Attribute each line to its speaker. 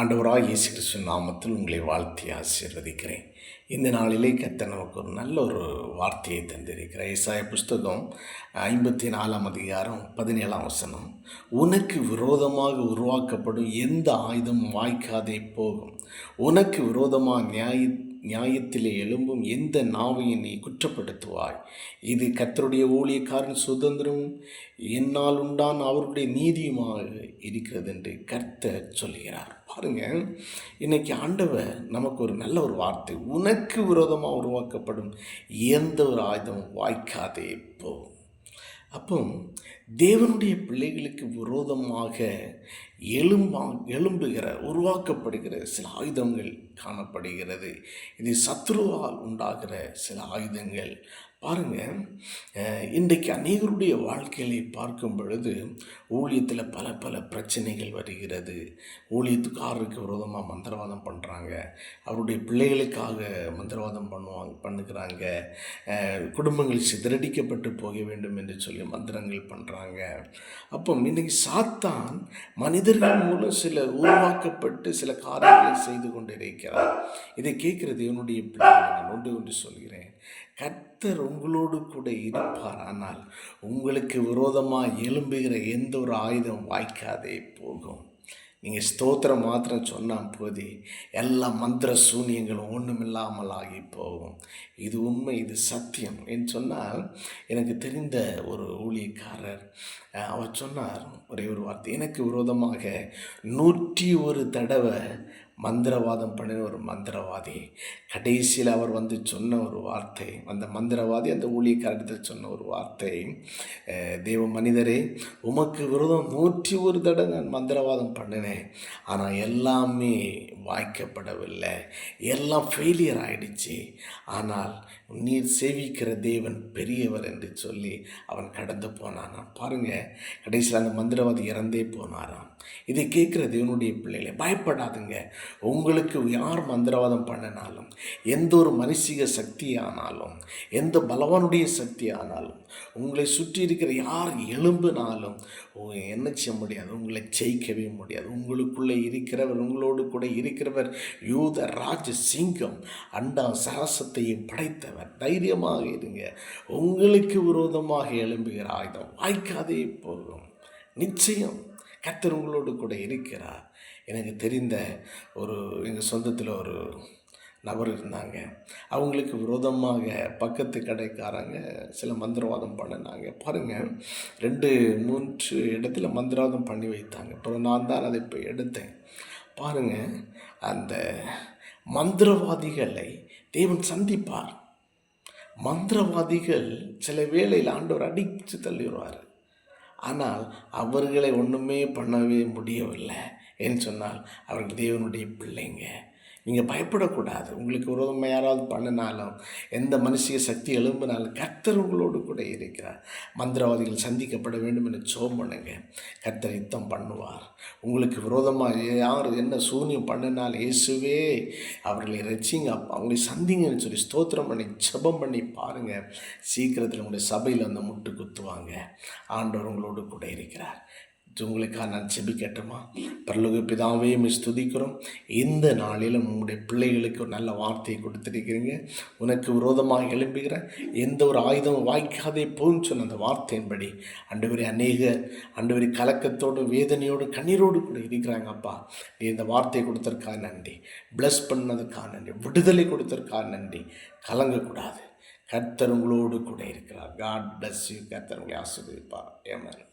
Speaker 1: ஆண்டவராக இயேசு கிறிஸ்து நாமத்தில் உங்களை வாழ்த்தி ஆசீர்வதிக்கிறேன். இந்த நாளிலே கத்த நமக்கு ஒரு நல்ல ஒரு வார்த்தையை தந்திருக்கிறார். ஏசாய புஸ்தகம் ஐம்பத்தி நாலாம் அதிகாரம் பதினேழாம் வசனம். உனக்கு விரோதமாக உருவாக்கப்படும் எந்த ஆயுதம் வாய்க்காதே போகும். உனக்கு விரோதமாக நியாய நியாயத்திலே எழும்பும் எந்த நாவையும் நீ குற்றப்படுத்துவாய். இது கத்தருடைய ஊழியக்காரன் சுதந்திரம். என்னால் உண்டான் அவருடைய நீதியுமாக இருக்கிறது என்று கர்த்தர் சொல்கிறார் பாருங்க இன்னைக்கு ஆண்டவர் நமக்கு ஒரு நல்ல ஒரு வார்த்தை உனக்கு விரோதமாக உருவாக்கப்படும் எந்த ஒரு ஆயுதமும் வாய்க்காதே போகும். அப்போ தேவனுடைய பிள்ளைகளுக்கு விரோதமாக எலும்பா எலும்புகிற உருவாக்கப்படுகிற சில ஆயுதங்கள் காணப்படுகிறது. இது சத்ருவால் உண்டாகிற சில ஆயுதங்கள். பாருங்கள் இன்றைக்கு அநேகருடைய வாழ்க்கையை பார்க்கும் பொழுது ஊழியத்தில் பல பல பிரச்சனைகள் வருகிறது. ஊழியத்துக்காரருக்கு விரோதமாக மந்திரவாதம் பண்ணுறாங்க அவருடைய பிள்ளைகளுக்காக மந்திரவாதம் பண்ணுவாங்க பண்ணுகிறாங்க. குடும்பங்கள் சிதறடிக்கப்பட்டு போக வேண்டும் என்று சொல்லி மந்திரங்கள் பண்ணுறாங்க அப்போ இன்றைக்கி சாத்தான் மனிதர்கள் மூலம் சில உருவாக்கப்பட்டு சில காரியங்களை செய்து கொண்டிருக்கிறார் இதை கேட்குறது இவனுடைய பிள்ளைகள் நான் ஒன்று ஒன்று சொல்கிறேன். கர்த்தர் உங்களோடு கூட இருப்பார். ஆனால் உங்களுக்கு விரோதமாக எலும்புகிற எந்த ஒரு ஆயுதம் வாய்க்காதே போகும். நீங்கள் ஸ்தோத்திரம் மாத்திரம் சொன்னால் போதே எல்லா மந்திர சூனியங்களும் ஒன்றுமில்லாமல் ஆகி போகும். இது உண்மை இது சத்தியம் என்று சொன்னால் எனக்கு தெரிந்த ஒரு ஊழியக்காரர் அவர் சொன்னார் ஒரே ஒரு வார்த்தை எனக்கு விரோதமாக நூற்றி ஒரு தடவை மந்திரவாதம் பண்ணின ஒரு மந்திரவாதி. கடைசியில் அவர் வந்து சொன்ன ஒரு வார்த்தை அந்த மந்திரவாதி அந்த ஊழியக்காரத்தில் சொன்ன ஒரு வார்த்தை தேவ மனிதரே உமக்கு விரோதம் நூற்றி ஒரு தடவை நான் மந்திரவாதம் பண்ணினேன். ஆனால் எல்லாமே வாய்க்கப்படவில்லை. எல்லாம் ஃபெயிலியர் ஆயிடுச்சு. ஆனால் நீர் சேவிக்கிற தேவன் பெரியவர் என்று சொல்லி அவன் கடந்து போனானாம். பாருங்கள் கடைசியில் அந்த மந்திரவாதி இறந்தே போனாராம். இதை கேட்குற தேவனுடைய பிள்ளைகளை பயப்படாதுங்க. உங்களுக்கு யார் மந்திரவாதம் பண்ணினாலும் எந்த ஒரு மனுஷிக சக்தி ஆனாலும் எந்த பலவானுடைய சக்தி ஆனாலும் உங்களை சுற்றி இருக்கிற யார் எலும்புனாலும் என்ன செய்ய முடியாது? உங்களை ஜெயிக்கவே முடியாது. உங்களுக்குள்ளே இருக்கிறவர் உங்களோடு கூட இருக்கிறவர் யூத ராஜ சிங்கம் அண்டா சரசத்தையும் படைத்தவர். தைரியமாக இருங்க. உங்களுக்கு விரோதமாக எழும்புகிற ஆயுதம் வாய்க்காதே போகும் நிச்சயம் கத்தர் உங்களோடு கூட இருக்கிறார். எனக்கு தெரிந்த ஒரு எங்கள் சொந்தத்தில் ஒரு நபர் இருந்தாங்க. அவங்களுக்கு விரோதமாக பக்கத்து கடைக்காரங்க சில மந்திரவாதம் பண்ணினாங்க. பாருங்கள் ரெண்டு மூன்று இடத்துல மந்திரவாதம் பண்ணி வைத்தாங்க. அப்புறம் நான் தான் அதை இப்போ எடுத்தேன். பாருங்கள் அந்த மந்திரவாதிகளை தேவன் சந்திப்பார். மந்திரவாதிகள் சில வேளையில் ஆண்டவர் அடித்து தள்ளிடுவார். ஆனால் அவர்களை ஒன்றுமே பண்ணவே முடியவில்லை. ஏன்னு சொன்னால் அவர்கள் தேவனுடைய பிள்ளைங்க. நீங்கள் பயப்படக்கூடாது. உங்களுக்கு விரோதமாக யாராவது பண்ணினாலும் எந்த மனுஷிய சக்தி எழும்பினாலும் கர்த்தர் உங்களோடு கூட இருக்கிறார். மந்திரவாதிகள் சந்திக்கப்பட வேண்டும் என்று சோம் பண்ணுங்க. கர்த்தர் யுத்தம் பண்ணுவார். உங்களுக்கு விரோதமாக யார் என்ன சூன்யம் பண்ணினால் இயேசுவே அவர்களை ரசிங்க அவங்களை சந்திங்கன்னு சொல்லி ஸ்தோத்திரம் பண்ணி ஜபம் பண்ணி பாருங்கள் சீக்கிரத்தில் உங்களுடைய சபையில் வந்து முட்டு குத்துவாங்க. ஆண்டவர் உங்களோடு கூட இருக்கிறார். உங்களுக்காக நான் செபி கேட்டோமா பரலோக பிதாவே மிஸ் துதிக்கிறோம் இந்த நாளிலும் உங்களுடைய பிள்ளைகளுக்கு ஒரு நல்ல வார்த்தையை கொடுத்துருக்கிறீங்க. உனக்கு விரோதமாக எழும்புகிற எந்த ஒரு ஆயுதம் வாய்க்காதே போன்னு சொன்ன அந்த வார்த்தையின்படி அண்டுவரி அநேக அண்டுவரி கலக்கத்தோடு வேதனையோடு கண்ணீரோடு கூட இருக்கிறாங்க அப்பா. நீ இந்த வார்த்தையை கொடுத்ததுக்காக நன்றி. ப்ளஸ் பண்ணதுக்காக நன்றி. விடுதலை கொடுத்ததுக்காக நன்றி. கலங்கக்கூடாது. கர்த்தர் உங்களோடு கூட இருக்கிறார். காட் பிளஸ் யூ கர்த்தர் உங்களை ஆசிர்வதிப்பார். ஏமாறு